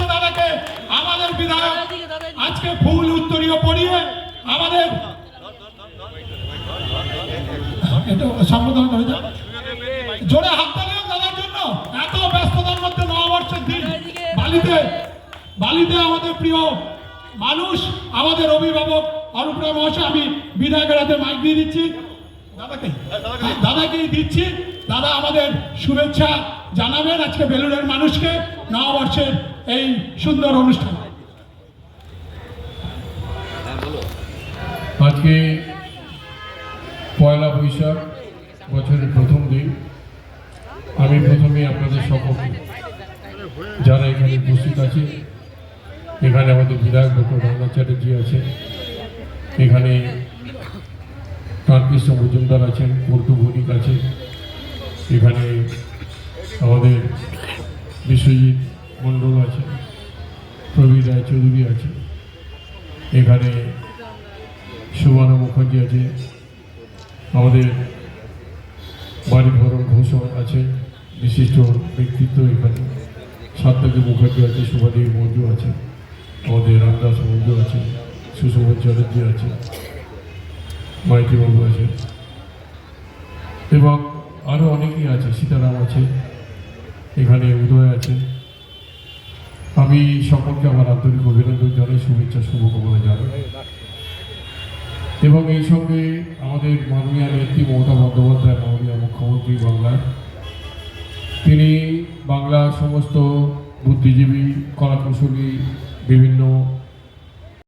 আছে দাদাকে আমাদের বিধায়ক, আজকে ফুল উত্তরীয় পরিয়ে আমাদের এটা সম্বোধন করে জোরে জন্য। এত ব্যস্ততার মধ্যে নববর্ষের দিন। বালিতে বালিতে আমাদের প্রিয় মানুষ, আমাদের অভিভাবক অরূপ রায় মহাশয়, আমি বিধায়কের হাতে মাইক দিয়ে দিচ্ছি। দাদাকেই দিচ্ছি। দাদা আমাদের শুভেচ্ছা জানাবেন আজকে বেলুড়ের মানুষকে নববর্ষের এই সুন্দর অনুষ্ঠান। আজকে পয়লা বৈশাখ বছরের প্রথম দিন। আমি প্রথমে আপনাদের সকলকে, যারা এখানে উপস্থিত আছে এখানে আমাদের বিধায়ক ডক্টর রঙ্গনাথ চ্যাটার্জি আছেন, এখানে কান্তিশ্ব মজুমদার আছেন, পল্টু বণিক আছে। এখানে আমাদের বিশ্বজিৎ মণ্ডল আছে প্রবীর রায় চৌধুরী আছে এখানে সুবর্ণ মুখার্জি আছে আমাদের বাড়ি ভরণ ঘোষ আছে বিশিষ্ট ব্যক্তিত্ব এখানে। সাত্তাকি মুখার্জি আছে সুভাদেবী মঞ্জু আছে আমাদের রামদাস মঞ্জু আছে সুশোভন চ্যাটার্জি আছে মাইতিবাবু আছে এবং আরও অনেকেই আছে, সীতারাম আছে, এখানে উদয় আছে। আমি সকলকে আমার আন্তরিক অভিনন্দন জানাই, শুভেচ্ছা, শুভকামনা জানাই। এবং এই সঙ্গে আমাদের মাননীয় নেত্রী মমতা বন্দ্যোপাধ্যায়, মাননীয় মুখ্যমন্ত্রী বাংলার। তিনি বাংলার সমস্ত বুদ্ধিজীবী, কলাকুশলী, বিভিন্ন